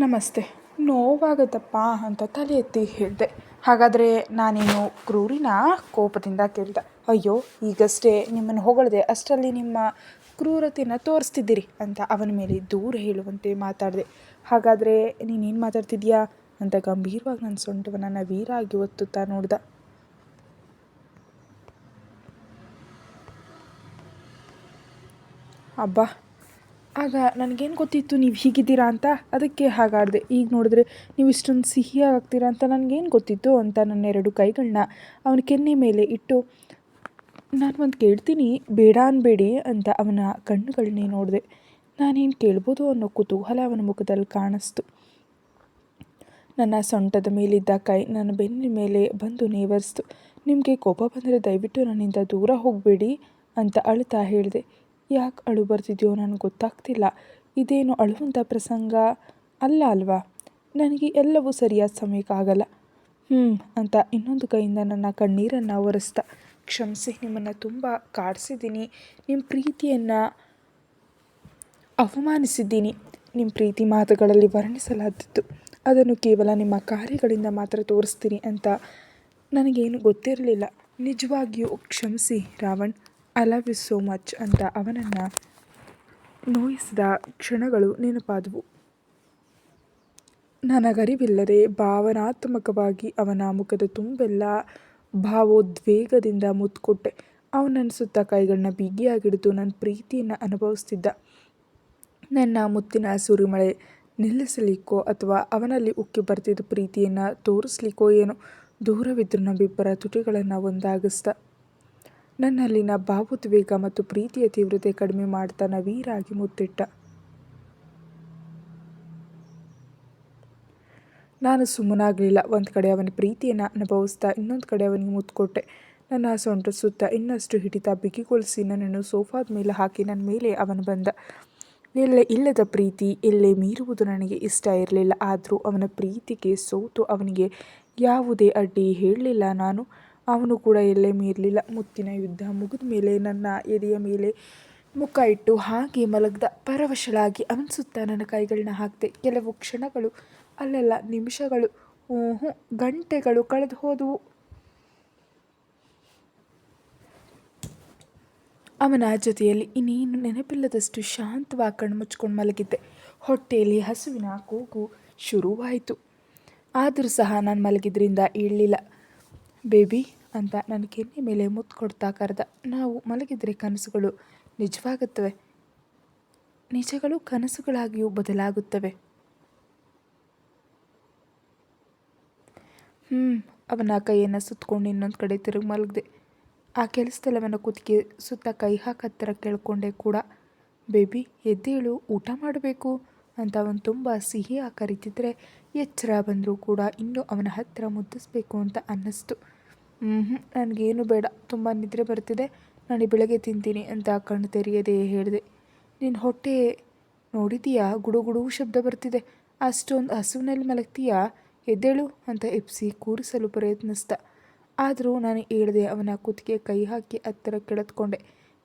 ನಮಸ್ತೆ. ನೋವಾಗುತ್ತಪ್ಪ ಅಂತ ತಲೆ ಎತ್ತಿ ಹೇಳಿದೆ. ಹಾಗಾದರೆ ನಾನೇನು ಕ್ರೂರಿನ? ಕೋಪದಿಂದ ಕೇಳಿದೆ. ಅಯ್ಯೋ, ಈಗಷ್ಟೇ ನಿಮ್ಮನ್ನು ಹೊಗಳದೆ. ಅಷ್ಟರಲ್ಲಿ ನಿಮ್ಮ ಕ್ರೂರತೆಯನ್ನು ತೋರಿಸ್ತಿದ್ದೀರಿ ಅಂತ ಅವನ ಮೇಲೆ ದೂರ ಹೇಳುವಂತೆ ಮಾತಾಡಿದೆ. ಹಾಗಾದರೆ ನೀನೇನು ಮಾತಾಡ್ತಿದ್ಯಾ ಅಂತ ಗಂಭೀರವಾಗಿ ನನ್ನ ಸೊಂಟವನ್ನು ವೀರಾಗಿ ಒತ್ತುತ್ತಾ ನೋಡ್ದ. ಅಬ್ಬಾ ಆಗ ನನಗೇನು ಗೊತ್ತಿತ್ತು ನೀವು ಹೀಗಿದ್ದೀರಾ ಅಂತ? ಅದಕ್ಕೆ ಹಾಗಾಡಿದೆ. ಈಗ ನೋಡಿದ್ರೆ ನೀವು ಇಷ್ಟೊಂದು ಸಿಹಿಯಾಗ್ತೀರಾ ಅಂತ ನನಗೇನು ಗೊತ್ತಿತ್ತು ಅಂತ ನನ್ನ ಎರಡು ಕೈಗಳನ್ನ ಅವನ ಕೆನ್ನೆ ಮೇಲೆ ಇಟ್ಟು ನಾನು ಒಂದು ಕೇಳ್ತೀನಿ, ಬೇಡ ಅನ್ಬೇಡಿ ಅಂತ ಅವನ ಕಣ್ಣುಗಳನ್ನೇ ನೋಡಿದೆ. ನಾನೇನು ಕೇಳ್ಬೋದು ಅನ್ನೋ ಕುತೂಹಲ ಅವನ ಮುಖದಲ್ಲಿ ಕಾಣಿಸ್ತು. ನನ್ನ ಸೊಂಟದ ಮೇಲಿದ್ದ ಕೈ ನನ್ನ ಬೆನ್ನಿನ ಮೇಲೆ ಬಂದು ನೇವರಿಸ್ತು. ನಿಮಗೆ ಕೋಪ ಬಂದರೆ ದಯವಿಟ್ಟು ನನ್ನಿಂದ ದೂರ ಹೋಗಬೇಡಿ ಅಂತ ಅಳುತ್ತಾ ಹೇಳಿದೆ. ಯಾಕೆ ಅಳು ಬರ್ತಿದೆಯೋ ನನಗೆ ಗೊತ್ತಾಗ್ತಿಲ್ಲ. ಇದೇನು ಅಳುವಂಥ ಪ್ರಸಂಗ ಅಲ್ಲ ಅಲ್ವಾ? ನನಗೆ ಎಲ್ಲವೂ ಸರಿಯಾದ ಸಮಯಕ್ಕಾಗಲ್ಲ ಹ್ಞೂ ಅಂತ ಇನ್ನೊಂದು ಕೈಯಿಂದ ನನ್ನ ಕಣ್ಣೀರನ್ನು ಒರೆಸ್ತಾ ಕ್ಷಮಿಸಿ, ನಿಮ್ಮನ್ನು ತುಂಬ ಕಾಡಿಸಿದ್ದೀನಿ. ನಿಮ್ಮ ಪ್ರೀತಿಯನ್ನು ಅವಮಾನಿಸಿದ್ದೀನಿ. ನಿಮ್ಮ ಪ್ರೀತಿ ಮಾತುಗಳಲ್ಲಿ ವರ್ಣಿಸಲಾದದ್ದು. ಅದನ್ನು ಕೇವಲ ನಿಮ್ಮ ಕಾರ್ಯಗಳಿಂದ ಮಾತ್ರ ತೋರಿಸ್ತೀನಿ ಅಂತ ನನಗೇನು ಗೊತ್ತಿರಲಿಲ್ಲ. ನಿಜವಾಗಿಯೂ ಕ್ಷಮಿಸಿ Ravan. I love you so much ಅಂತ ಅವನನ್ನು ನೋಯಿಸಿದ ಕ್ಷಣಗಳು ನೆನಪಾದವು. ನನಗರಿವಿಲ್ಲದೆ ಭಾವನಾತ್ಮಕವಾಗಿ ಅವನ ಮುಖದ ತುಂಬೆಲ್ಲ ಭಾವೋದ್ವೇಗದಿಂದ ಮುತ್ಕೊಟ್ಟೆ. ಅವನನ್ನು ಸುತ್ತ ಕೈಗಳನ್ನ ಬಿಗಿಯಾಗಿಡಿದು ನನ್ನ ಪ್ರೀತಿಯನ್ನು ಅನುಭವಿಸ್ತಿದ್ದ. ನನ್ನ ಮುತ್ತಿನ ಸುರಿಮಳೆ ನಿಲ್ಲಿಸಲಿಕ್ಕೋ ಅಥವಾ ಅವನಲ್ಲಿ ಉಕ್ಕಿ ಬರ್ತಿದ್ದ ಪ್ರೀತಿಯನ್ನು ತೋರಿಸ್ಲಿಕ್ಕೋ ಏನೋ ದೂರವಿದ್ದರೂ ನಮ್ಮಿಬ್ಬರ ತುಟಿಗಳನ್ನು ಒಂದಾಗಿಸ್ದ. ನನ್ನಲ್ಲಿನ ಭಾವೋದ್ವೇಗ ಮತ್ತು ಪ್ರೀತಿಯ ತೀವ್ರತೆ ಕಡಿಮೆ ಮಾಡ್ತಾ ನವೀರಾಗಿ ಮುತ್ತಿಟ್ಟ. ನಾನು ಸುಮ್ಮನಾಗಲಿಲ್ಲ. ಒಂದು ಕಡೆ ಅವನ ಪ್ರೀತಿಯನ್ನು ಅನುಭವಿಸ್ತಾ ಇನ್ನೊಂದು ಕಡೆ ಅವನಿಗೆ ಮುತ್ತು ಕೊಟ್ಟೆ ನನ್ನ ಸೊಂಟ ಸುತ್ತ ಇನ್ನಷ್ಟು ಹಿಡಿತ ಬಿಗಿಗೊಳಿಸಿ ನನ್ನನ್ನು ಸೋಫಾದ ಮೇಲೆ ಹಾಕಿ ನನ್ನ ಮೇಲೆ ಅವನು ಬಂದ. ಎಲ್ಲೇ ಇಲ್ಲದ ಪ್ರೀತಿ ಎಲ್ಲೇ ಮೀರುವುದು ನನಗೆ ಇಷ್ಟ ಇರಲಿಲ್ಲ. ಆದರೂ ಅವನ ಪ್ರೀತಿಗೆ ಸೋತು ಅವನಿಗೆ ಯಾವುದೇ ಅಡ್ಡಿ ಹೇಳಲಿಲ್ಲ. ನಾನು ಅವನು ಕೂಡ ಎಲ್ಲೇ ಮೀರಲಿಲ್ಲ. ಮುತ್ತಿನ ಯುದ್ಧ ಮುಗಿದ ಮೇಲೆ ನನ್ನ ಎದೆಯ ಮೇಲೆ ಮುಖ ಇಟ್ಟು ಹಾಗೆ ಮಲಗ್ದ ಪರವಶಳಾಗಿ ಅವನ ಸುತ್ತ ನನ್ನ ಕೈಗಳನ್ನ ಹಾಕಿದೆ. ಕೆಲವು ಕ್ಷಣಗಳು, ಅಲ್ಲೆಲ್ಲ ನಿಮಿಷಗಳು ಹ್ಞೂ ಗಂಟೆಗಳು ಕಳೆದು ಹೋದವು. ಅವನ ಜೊತೆಯಲ್ಲಿ ಇನ್ನೇನು ನೆನಪಿಲ್ಲದಷ್ಟು ಶಾಂತವಾಗಿ ಕಣ್ಣು ಮುಚ್ಕೊಂಡು ಮಲಗಿದ್ದೆ. ಹೊಟ್ಟೆಯಲ್ಲಿ ಹಸುವಿನ ಕೂಗು ಶುರುವಾಯಿತು. ಆದರೂ ಸಹ ನಾನು ಮಲಗಿದ್ರಿಂದ ಏಳಲಿಲ್ಲ ಬೇಬಿ ಅಂತ ನನ್ನ ಕೆನ್ನೆ ಮೇಲೆ ಮುತ್ತು ಕೊಡ್ತಾ ಕರೆದ. ನಾವು ಮಲಗಿದರೆ ಕನಸುಗಳು ನಿಜವಾಗುತ್ತವೆ. ನಿಜಗಳು ಕನಸುಗಳಾಗಿಯೂ ಬದಲಾಗುತ್ತವೆ. ಹ್ಞೂ ಅವನ ಕೈಯನ್ನು ಸುತ್ತಕೊಂಡು ಇನ್ನೊಂದು ಕಡೆ ತಿರುಗಿ ಮಲಗಿದೆ. ಆ ಕೆಲಸದಲ್ಲಿ ಅವನ ಕುತ್ತಿಗೆ ಸುತ್ತ ಕೈ ಹಾಕತ್ತರ ಕೇಳ್ಕೊಂಡೆ ಕೂಡ. ಬೇಬಿ, ಎದ್ದೇಳು, ಊಟ ಮಾಡಬೇಕು ಅಂತ ಅವನು ತುಂಬ ಸಿಹಿಯಾಗಿ ಕರಿತಿದ್ರೆ ಎಚ್ಚರ ಬಂದರೂ ಕೂಡ ಇನ್ನೂ ಅವನ ಹತ್ತಿರ ಮುದ್ದಿಸ್ಬೇಕು ಅಂತ ಅನ್ನಿಸ್ತು. ಹ್ಞೂ ನನಗೇನು ಬೇಡ. ತುಂಬ ನಿದ್ರೆ ಬರ್ತಿದೆ. ನಾನು ಬೆಳಗ್ಗೆ ತಿಂತೀನಿ ಅಂತ ಕಣ್ಣು ತೆರೆಯದೆ ಹೇಳಿದೆ. ನಿನ್ನ ಹೊಟ್ಟೆ ನೋಡಿದೀಯಾ? ಗುಡು ಶಬ್ದ ಬರ್ತಿದೆ. ಅಷ್ಟೊಂದು ಹಸುವಿನಲ್ಲಿ ಮಲಗ್ತೀಯಾ? ಎದ್ದೇಳು ಅಂತ ಎಪ್ಸಿ ಕೂರಿಸಲು ಪ್ರಯತ್ನಿಸ್ದ. ಆದರೂ ನಾನು ಹೇಳಿದೆ ಅವನ ಕುತ್ತಿಗೆ ಕೈ ಹಾಕಿ ಹತ್ತಿರ ಕೆಳತ್ಕೊಂಡೆ.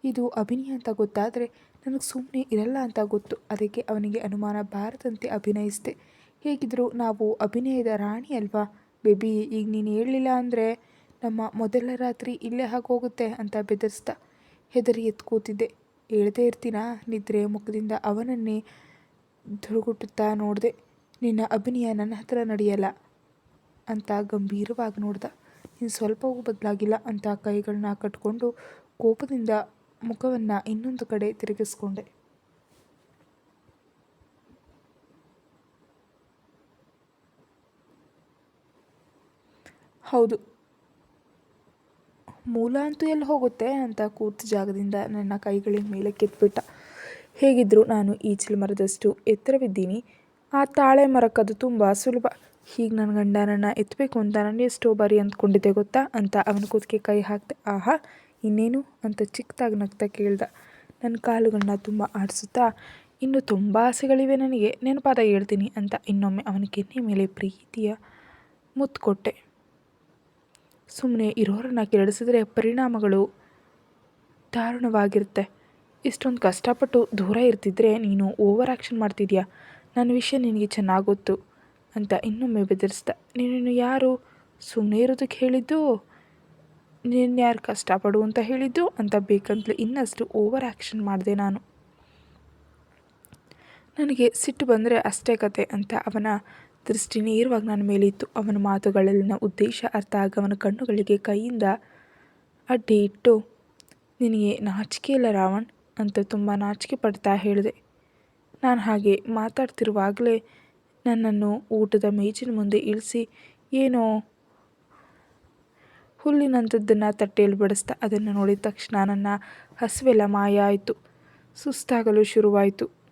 ಇದು ಅಭಿನಯ ಅಂತ ಗೊತ್ತಾದರೆ ನನಗೆ ಸುಮ್ಮನೆ ಇರಲ್ಲ ಅಂತ ಗೊತ್ತು. ಅದಕ್ಕೆ ಅವನಿಗೆ ಅನುಮಾನ ಬಾರದಂತೆ ಅಭಿನಯಿಸಿದೆ. ಹೇಗಿದ್ದರೂ ನಾವು ಅಭಿನಯದ ರಾಣಿ ಅಲ್ವಾ? ಬೇಬಿ, ಈಗ ನೀನು ಹೇಳಲಿಲ್ಲ ಅಂದರೆ ನಮ್ಮ ಮೊದಲ ರಾತ್ರಿ ಇಲ್ಲೇ ಹೋಗುತ್ತೆ ಅಂತ ಬೆದರಿಸ್ದ ಹೆದರಿ ಎದ್ದು ಕೂತಿದ್ದೆ. ಹೇಳ್ದೇ ಇರ್ತೀನಾ? ನಿದ್ರೆ ಮುಖದಿಂದ ಅವನನ್ನೇ ಧುಳುಗುಟ್ಟುತ್ತಾ ನೋಡಿದೆ, ನಿನ್ನ ಅಭಿನಯ ನನ್ನ ಹತ್ರ ನಡೆಯಲ್ಲ ಅಂತ ಗಂಭೀರವಾಗಿ ನೋಡ್ದ. ನೀನು ಸ್ವಲ್ಪವೂ ಬದಲಾಗಿಲ್ಲ ಅಂತ ಕೈಗಳನ್ನ ಕಟ್ಕೊಂಡು ಕೋಪದಿಂದ ಮುಖವನ್ನು ಇನ್ನೊಂದು ಕಡೆ ತಿರುಗಿಸ್ಕೊಂಡೆ. ಹೌದು ಮೂಲ ಅಂತೂ ಎಲ್ಲಿ ಹೋಗುತ್ತೆ ಅಂತ ಕೂತ ಜಾಗದಿಂದ ನನ್ನ ಕೈಗಳಿನ ಮೇಲೆ ಕೆತ್ಬಿಟ್ಟ. ಹೇಗಿದ್ದರೂ ನಾನು ಈಚಲು ಮರದಷ್ಟು ಎತ್ತರವಿದ್ದೀನಿ. ಆ ತಾಳೆ ಮರಕ್ಕದು ತುಂಬ ಸುಲಭ. ಹೀಗೆ ನನ್ನ ಗಂಡ ನನ್ನ ಎತ್ತಬೇಕು ಅಂತ ನಾನು ಎಷ್ಟೋ ಬಾರಿ ಅಂದ್ಕೊಂಡಿದ್ದೆ ಗೊತ್ತಾ? ಅಂತ ಅವನ ಕೂದಕ್ಕೆ ಕೈ ಹಾಕ್ದೆ. ಆಹಾ, ಇನ್ನೇನು? ಅಂತ ಚಿಕ್ಕದಾಗಿ ನಗ್ತಾ ಕೇಳ್ದ. ನನ್ನ ಕಾಲುಗಳನ್ನ ತುಂಬ ಆಡಿಸುತ್ತಾ? ಇನ್ನು ತುಂಬ ಆಸೆಗಳಿವೆ ನನಗೆ. ನೆನಪಾದ ಹೇಳ್ತೀನಿ ಅಂತ ಇನ್ನೊಮ್ಮೆ ಅವನ ಕೆನ್ನೆ ಮೇಲೆ ಪ್ರೀತಿಯ ಮುತ್ತು ಕೊಟ್ಟೆ ಸುಮ್ಮನೆ ಇರೋರನ್ನ ಕೆರಳಿಸಿದ್ರೆ ಪರಿಣಾಮಗಳು ದಾರುಣವಾಗಿರುತ್ತೆ. ಇಷ್ಟೊಂದು ಕಷ್ಟಪಟ್ಟು ದೂರ ಇರ್ತಿದ್ರೆ ನೀನು ಓವರ್ ಆ್ಯಕ್ಷನ್ ಮಾಡ್ತಿದ್ಯಾ? ನನ್ನ ವಿಷಯ ನಿನಗೆ ಚೆನ್ನಾಗಿ ಗೊತ್ತು ಅಂತ ಇನ್ನೊಮ್ಮೆ ಬೆದರಿಸ್ದ. ನೀನು ಯಾರು ಸುಮ್ಮನೆ ಇರೋದಕ್ಕೆ ಹೇಳಿದ್ದು? ನೀನು ಯಾರು ಕಷ್ಟಪಡು ಅಂತ ಹೇಳಿದ್ದು? ಅಂತ ಬೇಕಂತಲೇ ಇನ್ನಷ್ಟು ಓವರ್ ಆ್ಯಕ್ಷನ್ ಮಾಡಿದೆ ನಾನು. ನನಗೆ ಸಿಟ್ಟು ಬಂದರೆ ಅಷ್ಟೇ ಕತೆ ಅಂತ ಅವನ ದೃಷ್ಟಿ ನೇರವಾಗಿ ನನ್ನ ಮೇಲೆ ಇತ್ತು ಅವನ ಮಾತುಗಳಲ್ಲಿನ ಉದ್ದೇಶ, ಅರ್ಥ ಆಗ ಅವನ ಕಣ್ಣುಗಳಿಗೆ ಕೈಯಿಂದ ಅಡ್ಡಿ ಇಟ್ಟು, ನಿನಗೆ ನಾಚಿಕೆ ಇಲ್ಲ ರಾವಣ್? ಅಂತ ತುಂಬ ನಾಚಿಕೆ ಪಡ್ತಾ ಹೇಳಿದೆ. ನಾನು ಹಾಗೆ ಮಾತಾಡ್ತಿರುವಾಗಲೇ ನನ್ನನ್ನು ಊಟದ ಮೇಜಿನ ಮುಂದೆ ಇಳಿಸಿ, ಏನೋ ಹುಲ್ಲಿನಂಥದ್ದನ್ನು ತಟ್ಟೆಯಲ್ಲಿ ಬಡಿಸ್ತಾ ಅದನ್ನು ನೋಡಿದ ತಕ್ಷಣ ನನ್ನ ಹಸಿವೆಲ್ಲ ಮಾಯ ಆಯಿತು ಸುಸ್ತಾಗಲು ಶುರುವಾಯಿತು.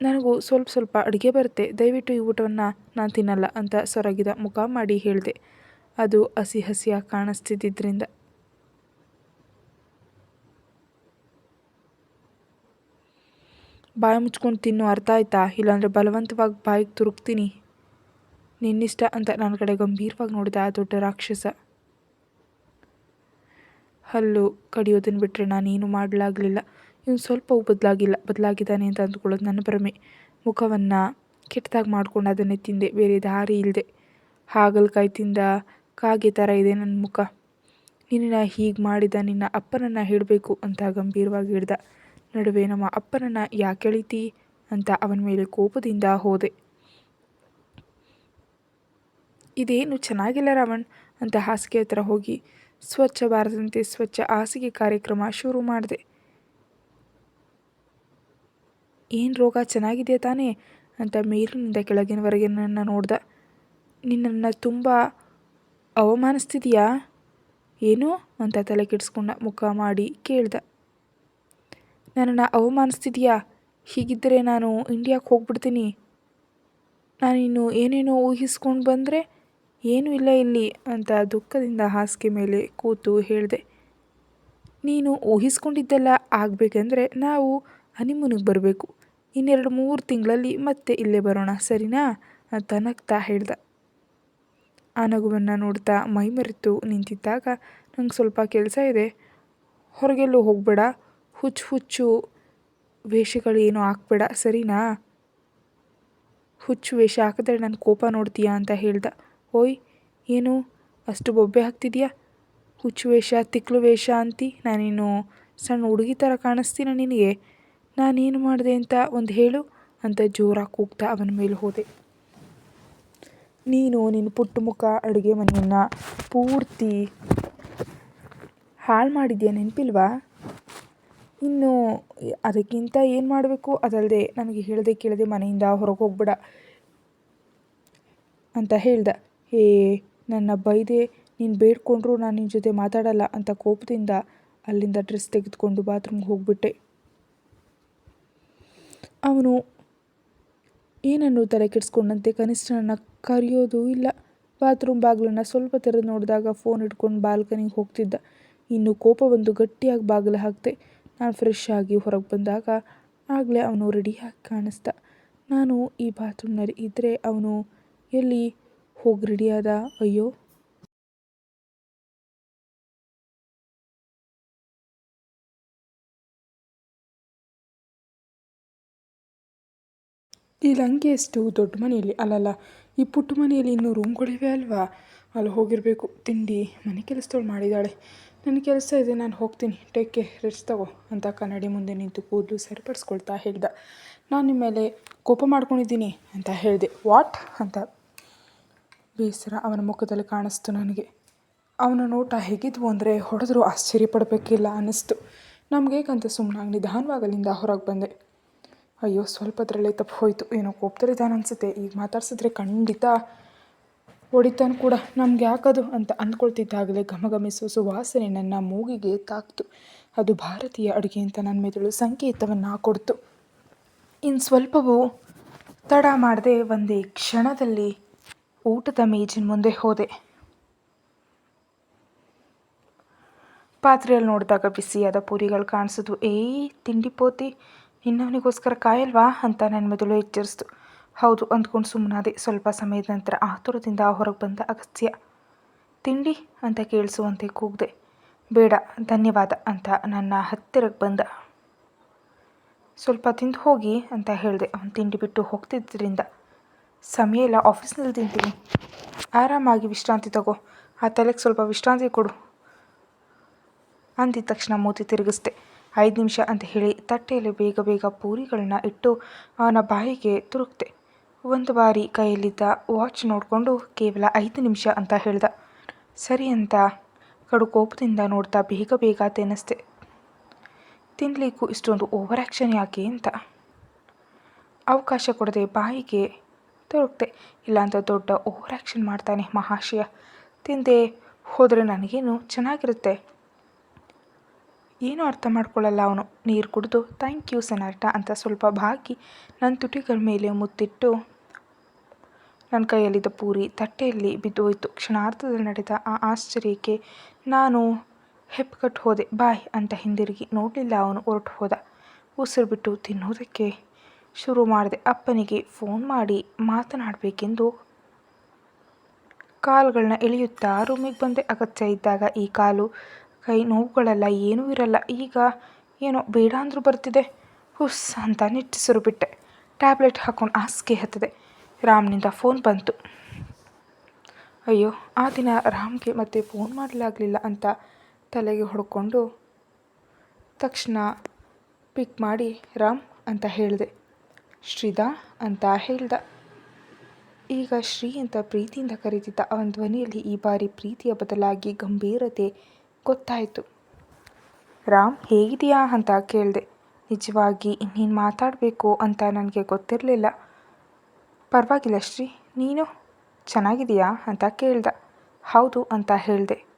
ನನಗೂ ಸ್ವಲ್ಪ ಸ್ವಲ್ಪ ಅಡುಗೆ ಬರುತ್ತೆ, ದಯವಿಟ್ಟು ಈ ಊಟವನ್ನು ನಾನು ತಿನ್ನಲ್ಲ ಅಂತ ಸೊರಗಿದ ಮುಖ ಮಾಡಿ ಹೇಳಿದೆ. ಅದು ಹಸಿ ಹಸಿಯಾಗಿ ಕಾಣಿಸ್ತಿದ್ದರಿಂದ ಬಾಯಿ ಮುಚ್ಕೊಂಡು ತಿನ್ನೋ ಅರ್ಥ ಆಯ್ತಾ? ಇಲ್ಲಾಂದರೆ ಬಲವಂತವಾಗಿ ಬಾಯಿಗೆ ತುರುಕ್ತೀನಿ. ನಿನ್ನಿಷ್ಟ ಅಂತ ನನ್ನ ಕಡೆ ಗಂಭೀರವಾಗಿ ನೋಡಿದ ಆ ದೊಡ್ಡ ರಾಕ್ಷಸ. ಹಲ್ಲು ಕಡಿಯೋದನ್ನು ಬಿಟ್ಟರೆ ನಾನೇನು ಮಾಡಲಾಗಲಿಲ್ಲ. ಇವನು ಸ್ವಲ್ಪವೂ ಬದಲಾಗಿಲ್ಲ, ಬದಲಾಗಿದ್ದಾನೆ ಅಂತ ಅಂದ್ಕೊಳ್ಳೋದು ನನ್ನ ಭ್ರಮೆ. ಮುಖವನ್ನು ಕೆಟ್ಟದಾಗಿ ಮಾಡಿಕೊಂಡು ಅದನ್ನೇ ತಿಂದೆ, ಬೇರೆ ದಾರಿ ಇಲ್ಲದೆ ಹಾಗಲಕಾಯಿ ತಿಂದ ಕಾಗೆ ಥರ ಇದೆ ನನ್ನ ಮುಖ. ನಿನ್ನ ಹೀಗೆ ಮಾಡಿದ ನಿನ್ನ ಅಪ್ಪನನ್ನು ಹಿಡಬೇಕು ಅಂತ ಗಂಭೀರವಾಗಿ ಹಿಡ್ದ. ನಡುವೆ ನಮ್ಮ ಅಪ್ಪನನ್ನು ಯಾಕೆ ಎಳಿತಿ ಅಂತ ಅವನ ಮೇಲೆ ಕೋಪದಿಂದ ಹೋದೆ. ಇದೇನು ಚೆನ್ನಾಗಿಲ್ಲ ರಾವಣ್ ಅಂತ ಹಾಸಿಗೆ ಹತ್ರ ಹೋಗಿ ಸ್ವಚ್ಛ ಬಾರದಂತೆ ಸ್ವಚ್ಛ ಹಾಸಿಗೆ ಕಾರ್ಯಕ್ರಮ ಶುರು ಮಾಡಿದೆ. ಏನು ರೋಗ? ಚೆನ್ನಾಗಿದೆ ತಾನೇ? ಅಂತ ಮೇಲಿನಿಂದ ಕೆಳಗಿನವರೆಗೆ ನನ್ನ ನೋಡ್ದ. ನಿನ್ನನ್ನು ತುಂಬ ಅವಮಾನಿಸ್ತಿದೆಯಾ? ಏನು? ಅಂತ ತಲೆ ಕೆಡಿಸ್ಕೊಂಡ ಮುಖ ಮಾಡಿ ಕೇಳ್ದ. ನನ್ನನ್ನು ಅವಮಾನಿಸ್ತಿದೆಯಾ? ಹೀಗಿದ್ದರೆ ನಾನು ಇಂಡಿಯಾಕ್ಕೆ ಹೋಗ್ಬಿಡ್ತೀನಿ. ನಾನಿನ್ನು ಏನೇನೋ ಊಹಿಸ್ಕೊಂಡು ಬಂದರೆ ಏನೂ ಇಲ್ಲ ಇಲ್ಲಿ ಅಂತ ದುಃಖದಿಂದ ಹಾಸಿಗೆ ಮೇಲೆ ಕೂತು ಹೇಳಿದೆ. ನೀನು ಊಹಿಸ್ಕೊಂಡಿದ್ದೆಲ್ಲ ಆಗಬೇಕಂದ್ರೆ ನಾವು ಹನಿಮೂನಿಗೆ ಬರಬೇಕು. ಇನ್ನೆರಡು ಮೂರು ತಿಂಗಳಲ್ಲಿ ಮತ್ತೆ ಇಲ್ಲೇ ಬರೋಣ, ಸರಿನಾ? ಅಂತ ನಗ್ತಾ ಹೇಳ್ದ. ಆ ನಗುವನ್ನು ನೋಡ್ತಾ ಮೈಮರೆತು ನಿಂತಿದ್ದಾಗ ನಂಗೆ ಸ್ವಲ್ಪ ಕೆಲಸ ಇದೆ. ಹೊರಗೆಲ್ಲೂ ಹೋಗಬೇಡ. ಹುಚ್ಚು ಹುಚ್ಚು ವೇಷಗಳೇನು ಹಾಕ್ಬೇಡ, ಸರಿನಾ? ಹುಚ್ಚು ವೇಷ ಹಾಕಿದ್ರೆ ನಾನು ಕೋಪ ನೋಡ್ತೀಯಾ ಅಂತ ಹೇಳ್ದ. ಓಯ್, ಏನು? ಅಷ್ಟು ಬೊಬ್ಬೆ ಹಾಕ್ತಿದ್ಯಾ? ಹುಚ್ಚು ವೇಷ ತಿಕ್ಕಲು ವೇಷ ಅಂತಿ? ನಾನೇನು ಸಣ್ಣ ಹುಡುಗಿ ಥರ ಕಾಣಿಸ್ತೀನ ನಿನಗೆ? ನಾನೇನು ಮಾಡಿದೆ ಅಂತ ಒಂದು ಹೇಳು ಅಂತ ಜೋರಾಗಿ ಕೂಗ್ತಾ ಅವನ ಮೇಲೆ ಹೋದೆ. ನೀನು ನಿನ್ನ ಪುಟ್ಟ ಮುಖ ಅಡುಗೆ ಮನೆಯನ್ನು ಪೂರ್ತಿ ಹಾಳು ಮಾಡಿದ್ಯಾ ನೆನಪಿಲ್ವಾ? ಇನ್ನು ಅದಕ್ಕಿಂತ ಏನು ಮಾಡಬೇಕು? ಅದಲ್ಲದೆ ನನಗೆ ಹೇಳದೆ ಕೇಳದೆ ಮನೆಯಿಂದ ಹೊರಗೆ ಹೋಗ್ಬೇಡ ಅಂತ ಹೇಳ್ದ. ಏ ನನ್ನ ಬೈದೆ, ನೀನು ಬೇಡ್ಕೊಂಡ್ರು ನಾನು ನಿನ್ನ ಜೊತೆ ಮಾತಾಡಲ್ಲ ಅಂತ ಕೋಪದಿಂದ ಅಲ್ಲಿಂದ ಡ್ರೆಸ್ ತೆಗೆದುಕೊಂಡು ಬಾತ್ರೂಮ್ಗೆ ಹೋಗ್ಬಿಟ್ಟೆ. ಅವನು ಏನನ್ನು ತಲೆ ಕೆಡಿಸ್ಕೊಂಡಂತೆ ಕನಿಷ್ಠ ನನ್ನ ಕರೆಯೋದು ಇಲ್ಲ. ಬಾತ್ರೂಮ್ ಬಾಗಿಲನ್ನು ಸ್ವಲ್ಪ ತೆರೆದು ನೋಡಿದಾಗ ಫೋನ್ ಇಟ್ಕೊಂಡು ಬಾಲ್ಕನಿಗೆ ಹೋಗ್ತಿದ್ದ. ಇನ್ನು ಕೋಪ ಬಂದು ಗಟ್ಟಿಯಾಗಿ ಬಾಗಿಲು ಹಾಕಿದೆ ನಾನು ಫ್ರೆಶ್ ಆಗಿ ಹೊರಗೆ ಬಂದಾಗ ಆಗಲೇ ಅವನು ರೆಡಿಯಾಗಿ ಕಾಣಿಸ್ದ. ನಾನು ಈ ಬಾತ್ರೂಮ್ನಲ್ಲಿ ಇದ್ದರೆ ಅವನು ಎಲ್ಲಿ ಹೋಗಿ ರೆಡಿಯಾದ ಅಯ್ಯೋ ಈ ಲಂಕೆ ಎಷ್ಟು ದೊಡ್ಡ ಮನೆಯಲ್ಲಿ, ಅಲ್ಲಲ್ಲ, ಈ ಪುಟ್ಟ ಮನೆಯಲ್ಲಿ ಇನ್ನೂ ರೂಮ್ಗಳಿವೆ ಅಲ್ವಾ? ಅಲ್ಲಿ ಹೋಗಿರಬೇಕು. ತಿಂಡಿ, ಮನೆ ಕೆಲಸದವಳು ಮಾಡಿದ್ದಾಳೆ. ನನ್ನ ಕೆಲಸ ಇದೆ, ನಾನು ಹೋಗ್ತೀನಿ. ಟೇಕ್ ರೆಸ್ಟ್ ತಗೋ ಅಂತ ಕನ್ನಡಿ ಮುಂದೆ ನಿಂತು ಕೂದಲು ಸರಿಪಡಿಸ್ಕೊಳ್ತಾ ಹೇಳ್ದ. ನಾನು ನಿಮ್ಮ ಮೇಲೆ ಕೋಪ ಮಾಡ್ಕೊಂಡಿದ್ದೀನಿ ಅಂತ ಹೇಳಿದೆ. ವಾಟ್ ಅಂತ ಬೇಸರ ಅವನ ಮುಖದಲ್ಲಿ ಕಾಣಿಸ್ತು ನನಗೆ. ಅವನ ನೋಟ ಹೇಗಿದ್ವು ಅಂದರೆ ಹೊಡೆದ್ರು ಆಶ್ಚರ್ಯಪಡಬೇಕಿಲ್ಲ ಅನ್ನಿಸ್ತು. ನಮಗೇಕಂತ ಸುಮ್ಮನಾಗಿ ನಿಧಾನವಾಗಲಿಂದ ಹೊರಗೆ ಬಂದೆ. ಅಯ್ಯೋ ಸ್ವಲ್ಪದ್ರಲ್ಲೇ ತಪ್ಪು ಹೋಯಿತು. ಏನೋ ಕೋಪದಲ್ಲಿದ್ದಾನೆ ಅನಿಸುತ್ತೆ. ಈಗ ಮಾತಾಡ್ಸಿದ್ರೆ ಖಂಡಿತ ಹೊಡಿತಾನೆ ಕೂಡ. ನಮ್ಗೆ ಯಾಕದು ಅಂತ ಅಂದ್ಕೊಳ್ತಿದ್ದಾಗಲೇ ಘಮಘಮಿಸುವ ಸುವಾಸನೆ ನನ್ನ ಮೂಗಿಗೆ ತಾಕ್ತು. ಅದು ಭಾರತೀಯ ಅಡುಗೆ ಅಂತ ನನ್ನ ಮೆದುಳು ಸಂಕೇತವನ್ನು ಕೊಡ್ತು. ಇನ್ನು ಸ್ವಲ್ಪವೂ ತಡ ಮಾಡದೆ ಒಂದೇ ಕ್ಷಣದಲ್ಲಿ ಊಟದ ಮೇಜಿನ ಮುಂದೆ ಹೋದೆ. ಪಾತ್ರೆಯಲ್ಲಿ ನೋಡಿದಾಗ ಬಿಸಿಯಾದ ಪೂರಿಗಳು ಕಾಣಿಸಿದ್ವು. ಏಯ್ ತಿಂಡಿ ಪೋತಿ. ಇನ್ನವನಿಗೋಸ್ಕರ ಕಾಯಲ್ವಾ ಅಂತ ನನ್ನ ಮೆದುಳು ಎಚ್ಚರಿಸ್ತು. ಹೌದು, ಅಂದ್ಕೊಂಡು ಸುಮ್ಮನಾದೆ ಸ್ವಲ್ಪ ಸಮಯದ ನಂತರ ಆತುರದಿಂದ ಹೊರಗೆ ಬಂದ ಅಗತ್ಯ ತಿಂಡಿ? ಅಂತ ಕೇಳಿಸುವಂತೆ ಕೂಗಿದೆ. ಬೇಡ, ಧನ್ಯವಾದ, ಅಂತ ನನ್ನ ಹತ್ತಿರಕ್ಕೆ ಬಂದ. ಸ್ವಲ್ಪ ತಿಂದು ಹೋಗಿ, ಅಂತ ಹೇಳಿದೆ. ಅವನು ತಿಂಡಿ ಬಿಟ್ಟು ಹೋಗ್ತಿದ್ದರಿಂದ. ಸಮಯ ಇಲ್ಲ, ಆಫೀಸ್ನಲ್ಲಿ ತಿಂತೀನಿ ಆರಾಮಾಗಿ ವಿಶ್ರಾಂತಿ ತಗೋ. ಆ ತಲೆಗೆ ಸ್ವಲ್ಪ ವಿಶ್ರಾಂತಿ ಕೊಡು, ಅಂದಿದ ತಕ್ಷಣ ಮೂತಿ ತಿರುಗಿಸ್ದೆ. ಐದು ನಿಮಿಷ ಅಂತ ಹೇಳಿ ತಟ್ಟೆಯಲ್ಲಿ ಬೇಗ ಬೇಗ ಪೂರಿಗಳನ್ನ ಇಟ್ಟು ಅವನ ಬಾಯಿಗೆ ತುರುಕ್ತೆ. ಒಂದು ಬಾರಿ ಕೈಯಲ್ಲಿದ್ದ ವಾಚ್ ನೋಡಿಕೊಂಡು ಕೇವಲ ಐದು ನಿಮಿಷ ಅಂತ ಹೇಳ್ದ. ಸರಿ ಅಂತ ಕಡು ಕೋಪದಿಂದ ನೋಡ್ತಾ ಬೇಗ ಬೇಗ ತಿನ್ನಿಸ್ದೆ ತಿನ್ನಲಿಕ್ಕೂ ಇಷ್ಟೊಂದು ಓವರ್ ಆ್ಯಕ್ಷನ್ ಯಾಕೆ ಅಂತ. ಅವಕಾಶ ಕೊಡದೆ ಬಾಯಿಗೆ ತುರುಕ್ತೆ. ಇಲ್ಲಾಂತ ದೊಡ್ಡ ಓವರ್ ಆ್ಯಕ್ಷನ್ ಮಾಡ್ತಾನೆ ಮಹಾಶಯ. ತಿಂದೆ ಹೋದರೆ ನನಗೇನು ಚೆನ್ನಾಗಿರುತ್ತೆ. ಏನೂ ಅರ್ಥ ಮಾಡ್ಕೊಳ್ಳಲ್ಲ ಅವನು. ನೀರು ಕುಡಿದು ಥ್ಯಾಂಕ್ ಯು ಸೆನಾರ್ಟ ಅಂತ ಸ್ವಲ್ಪ ಬಾಕಿ ನನ್ನ ತುಟಿಗಳ ಮೇಲೆ ಮುತ್ತಿಟ್ಟು ನನ್ನ ಕೈಯಲ್ಲಿದ್ದ ಪೂರಿ ತಟ್ಟೆಯಲ್ಲಿ ಬಿದ್ದೋಯ್ತು. ಕ್ಷಣಾರ್ಧದಲ್ಲಿ ನಡೆದ ಆ ಆಶ್ಚರ್ಯಕ್ಕೆ ನಾನು ಹೆಪ್ಪುಗಟ್ಟು ಹೋದೆ. ಬಾಯ್ ಅಂತ ಹಿಂದಿರುಗಿ ನೋಡಲಿಲ್ಲ ಅವನು, ಹೊರಟು ಹೋದ. ಉಸಿರು ಬಿಟ್ಟು ತಿನ್ನೋದಕ್ಕೆ ಶುರು ಮಾಡಿದೆ. ಅಪ್ಪನಿಗೆ ಫೋನ್ ಮಾಡಿ ಮಾತನಾಡಬೇಕೆಂದು ಕಾಲುಗಳನ್ನ ಎಳೆಯುತ್ತಾ ರೂಮಿಗೆ ಬಂದೆ. ಅಗತ್ಯ ಇದ್ದಾಗ ಈ ಕಾಲು ಕೈ ನೋವುಗಳೆಲ್ಲ ಏನೂ ಇರಲ್ಲ. ಈಗ ಏನೋ ಬೇಡ ಅಂದರೂ ಬರ್ತಿದೆ. ಹುಸ್ ಅಂತ ನಿಟ್ಟಿಸಿರು ಬಿಟ್ಟೆ ಟ್ಯಾಬ್ಲೆಟ್ ಹಾಕ್ಕೊಂಡು ಹಾಸಿಗೆ ಹತ್ತಿದೆ. ರಾಮ್ನಿಂದ ಫೋನ್ ಬಂತು. ಅಯ್ಯೋ, ಆ ದಿನ ರಾಮ್ಗೆ ಮತ್ತೆ ಫೋನ್ ಮಾಡಲಾಗಲಿಲ್ಲ ಅಂತ ತಲೆಗೆ ಹೊಡ್ಕೊಂಡು ತಕ್ಷಣ ಪಿಕ್ ಮಾಡಿ ರಾಮ್ ಅಂತ ಹೇಳಿದೆ. ಶ್ರೀದಾ ಅಂತ ಹೇಳ್ದ. ಈಗ ಶ್ರೀ ಅಂತ ಪ್ರೀತಿಯಿಂದ ಕರೀತಿದ್ದ ಅವನ ಧ್ವನಿಯಲ್ಲಿ ಈ ಬಾರಿ ಪ್ರೀತಿಯ ಬದಲಾಗಿ ಗಂಭೀರತೆ ಗೊತ್ತಾಯಿತು. ರಾಮ್, ಹೇಗಿದೆಯಾ? ಅಂತ ಕೇಳಿದೆ. ನಿಜವಾಗಿ ಇನ್ನೇನು ಮಾತಾಡಬೇಕು ಅಂತ ನನಗೆ ಗೊತ್ತಿರಲಿಲ್ಲ. ಪರವಾಗಿಲ್ಲ ಶ್ರೀ, ನೀನು ಚೆನ್ನಾಗಿದೆಯಾ ಅಂತ ಕೇಳ್ದ. ಹೌದು, ಅಂತ ಹೇಳಿದೆ.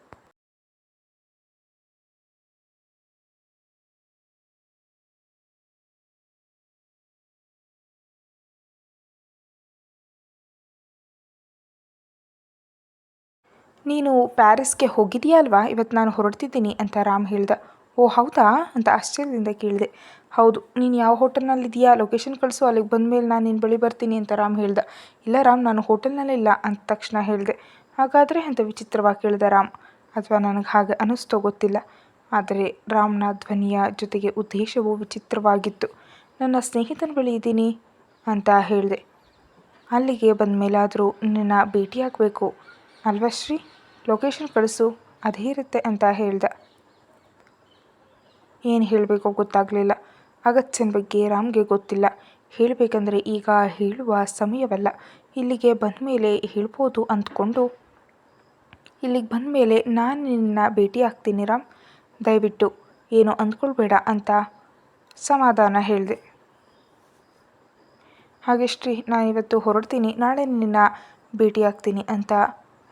ನೀನು ಪ್ಯಾರಿಸ್ಗೆ ಹೋಗಿದೀಯಾ ಅಲ್ವಾ? ಇವತ್ತು ನಾನು ಹೊರಡ್ತಿದ್ದೀನಿ ಅಂತ ರಾಮ್ ಹೇಳ್ದ. ಓ, ಹೌದಾ? ಅಂತ ಆಶ್ಚರ್ಯದಿಂದ ಕೇಳಿದೆ. ಹೌದು, ನೀನು ಯಾವ ಹೋಟೆಲ್ನಲ್ಲಿದೆಯಾ ಲೊಕೇಶನ್ ಕಳಿಸು, ಅಲ್ಲಿಗೆ ಬಂದಮೇಲೆ ನಾನು ನಿನ್ನ ಬಳಿ ಬರ್ತೀನಿ ಅಂತ ರಾಮ್ ಹೇಳ್ದ. ಇಲ್ಲ ರಾಮ್, ನಾನು ಹೋಟೆಲ್ನಲ್ಲಿಲ್ಲ ಅಂತ ತಕ್ಷಣ ಹೇಳಿದೆ. ಹಾಗಾದರೆ ಅಂತ ವಿಚಿತ್ರವಾಗಿ ಕೇಳಿದ ರಾಮ್. ಅಥವಾ ನನಗೆ ಹಾಗೆ ಅನ್ನಿಸ್ತೋ ಗೊತ್ತಿಲ್ಲ. ಆದರೆ ರಾಮ್ನ ಧ್ವನಿಯ ಜೊತೆಗೆ ಉದ್ದೇಶವು ವಿಚಿತ್ರವಾಗಿತ್ತು. ನನ್ನ ಸ್ನೇಹಿತನ ಬಳಿ ಇದ್ದೀನಿ ಅಂತ ಹೇಳಿದೆ. ಅಲ್ಲಿಗೆ ಬಂದ ಮೇಲಾದರೂ ನಿನ್ನ ಭೇಟಿಯಾಗಬೇಕು ಅಲ್ವಾ ಶ್ರೀ? ಲೊಕೇಶನ್ ಕಳಿಸು, ಅದೇ ಇರುತ್ತೆ ಅಂತ ಹೇಳ್ದ. ಏನು ಹೇಳಬೇಕೋ ಗೊತ್ತಾಗಲಿಲ್ಲ. ಅಗತ್ಯನ ಬಗ್ಗೆ ರಾಮ್ಗೆ ಗೊತ್ತಿಲ್ಲ. ಹೇಳಬೇಕಂದ್ರೆ ಈಗ ಹೇಳುವ ಸಮಯವಲ್ಲ. ಇಲ್ಲಿಗೆ ಬಂದ ಮೇಲೆ ಹೇಳ್ಬೋದು ಅಂದ್ಕೊಂಡು. ಇಲ್ಲಿಗೆ ಬಂದ ಮೇಲೆ ನಾನು ನಿನ್ನ ಭೇಟಿ ಆಗ್ತೀನಿ ರಾಮ್. ದಯವಿಟ್ಟು ಏನು ಅಂದ್ಕೊಳ್ಬೇಡ ಅಂತ ಸಮಾಧಾನ ಹೇಳಿದೆ. ಹಾಗೆ ಶ್ರೀ ನಾನಿವತ್ತು ಹೊರಡ್ತೀನಿ. ನಾಳೆ ನಿನ್ನ ಭೇಟಿ ಆಗ್ತೀನಿ ಅಂತ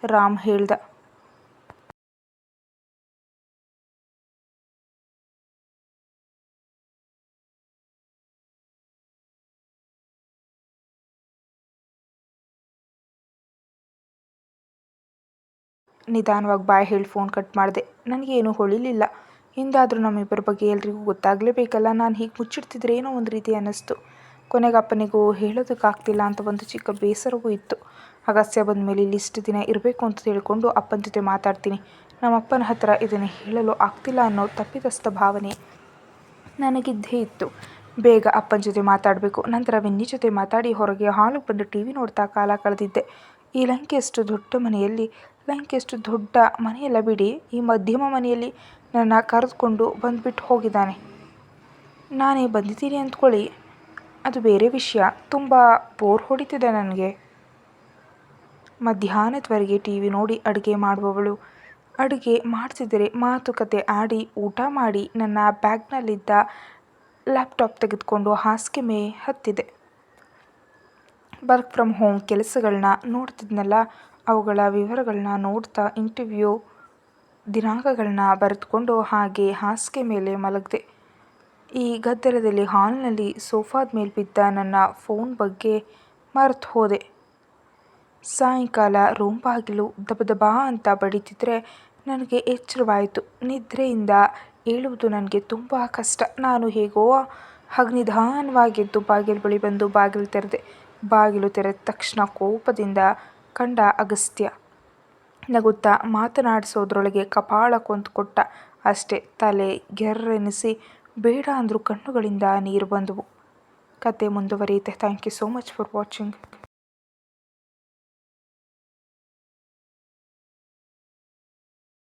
ರಾಮ್ ಹೇಳ್ದ. ನಿಧಾನವಾಗಿ ಬಾಯ್ ಹೇಳಿ ಫೋನ್ ಕಟ್ ಮಾಡಿದೆ. ನನಗೇನು ಹೊಳಿಲಿಲ್ಲ. ಹಿಂದಾದರೂ ನಮ್ಮಿಬ್ಬರ ಬಗ್ಗೆ ಎಲ್ರಿಗೂ ಗೊತ್ತಾಗಲೇಬೇಕಲ್ಲ? ನಾನು ಹೀಗೆ ಮುಚ್ಚಿಡ್ತಿದ್ರೆ ಏನೋ ಒಂದು ರೀತಿ ಅನ್ನಿಸ್ತು. ಕೊನೆಗೆ ಅಪ್ಪನಿಗೂ ಹೇಳೋದಕ್ಕಾಗ್ತಿಲ್ಲ ಅಂತ ಒಂದು ಚಿಕ್ಕ ಬೇಸರವೂ ಇತ್ತು. ಅಗಸ್ತ್ಯ ಬಂದ ಮೇಲೆ ಇಲ್ಲಿ ಇಷ್ಟು ದಿನ ಇರಬೇಕು ಅಂತ ತಿಳ್ಕೊಂಡು ಅಪ್ಪನ ಜೊತೆ ಮಾತಾಡ್ತೀನಿ. ನಮ್ಮ ಅಪ್ಪನ ಹತ್ರ ಇದನ್ನು ಹೇಳಲು ಆಗ್ತಿಲ್ಲ ಅನ್ನೋ ತಪ್ಪಿತಸ್ಥ ಭಾವನೆ ನನಗಿದ್ದೇ ಇತ್ತು. ಬೇಗ ಅಪ್ಪನ ಜೊತೆ ಮಾತಾಡಬೇಕು. ನಂತರ ವಿನ್ನಿ ಜೊತೆ ಮಾತಾಡಿ ಹೊರಗೆ ಹಾಲು ಬಂದು ಟಿ ವಿ ನೋಡ್ತಾ ಕಾಲ ಕಳೆದಿದ್ದೆ. ಈ ಲಂಕೆಯಷ್ಟು ದೊಡ್ಡ ಮನೆಯಲ್ಲಿ ಲಂಕೆಯಷ್ಟು ದೊಡ್ಡ ಮನೆಯಲ್ಲ ಬಿಡಿ, ಈ ಮಧ್ಯಮ ಮನೆಯಲ್ಲಿ ನನ್ನ ಕರೆದುಕೊಂಡು ಬಂದುಬಿಟ್ಟು ಹೋಗಿದ್ದಾನೆ. ನಾನೇ ಬಂದಿದ್ದೀನಿ ಅಂದ್ಕೊಳ್ಳಿ. ಅದು ಬೇರೆ ವಿಷಯ. ತುಂಬ ಬೋರ್ ಹೊಡಿತಿದೆ ನನಗೆ. ಮಧ್ಯಾಹ್ನದವರೆಗೆ ಟಿ ವಿ ನೋಡಿ ಅಡುಗೆ ಮಾಡುವವಳು. ಅಡುಗೆ ಮಾಡ್ತಿದ್ದರೆ ಮಾತುಕತೆ ಆಡಿ, ಊಟ ಮಾಡಿ ನನ್ನ ಬ್ಯಾಗ್ನಲ್ಲಿದ್ದ ಲ್ಯಾಪ್ಟಾಪ್ ತೆಗೆದುಕೊಂಡು ಹಾಸಿಗೆ ಮೇ ಹತ್ತಿದೆ. ವರ್ಕ್ ಫ್ರಮ್ ಹೋಮ್ ಕೆಲಸಗಳನ್ನ ನೋಡ್ತಿದ್ನಲ್ಲ ಅವುಗಳ ವಿವರಗಳನ್ನ ನೋಡ್ತಾ ಇಂಟರ್ವ್ಯೂ ದಿನಾಂಕಗಳನ್ನ ಬರೆದುಕೊಂಡು ಹಾಗೆ ಹಾಸಿಗೆ ಮೇಲೆ ಮಲಗಿದೆ. ಈ ಗದ್ದಲದಲ್ಲಿ ಹಾಲ್ನಲ್ಲಿ ಸೋಫಾದ ಮೇಲೆ ಬಿದ್ದ ನನ್ನ ಫೋನ್ ಬಗ್ಗೆ ಮರೆತು ಹೋದೆ. ಸಾಯಂಕಾಲ ರೂಮ್ ಬಾಗಿಲು ದಬ ದಬಾ ಅಂತ ಬಡಿತಿದ್ರೆ ನನಗೆ ಎಚ್ಚರವಾಯಿತು. ನಿದ್ರೆಯಿಂದ ಏಳುವುದು ನನಗೆ ತುಂಬ ಕಷ್ಟ. ನಾನು ಹೇಗೋ ಹಗ್ನಿಧಾನವಾಗಿ ಎದ್ದು ಬಾಗಿಲು ಬಳಿ ಬಂದು ಬಾಗಿಲು ತೆರೆದೆ. ಬಾಗಿಲು ತೆರೆದ ತಕ್ಷಣ ಕೋಪದಿಂದ ಕಂಡ ಅಗಸ್ತ್ಯ. ನಗುತ್ತಾ ಮಾತನಾಡಿಸೋದ್ರೊಳಗೆ ಕಪಾಳ ಕೊಂದು ಕೊಟ್ಟ ಅಷ್ಟೇ ತಲೆ ಗೆರ್ರೆನಿಸಿ ಬೇಡ ಅಂದರೂ ಕಣ್ಣುಗಳಿಂದ ನೀರು ಬಂದವು. ಕತೆ ಮುಂದುವರಿಯುತ್ತೆ. Thank you so much for watching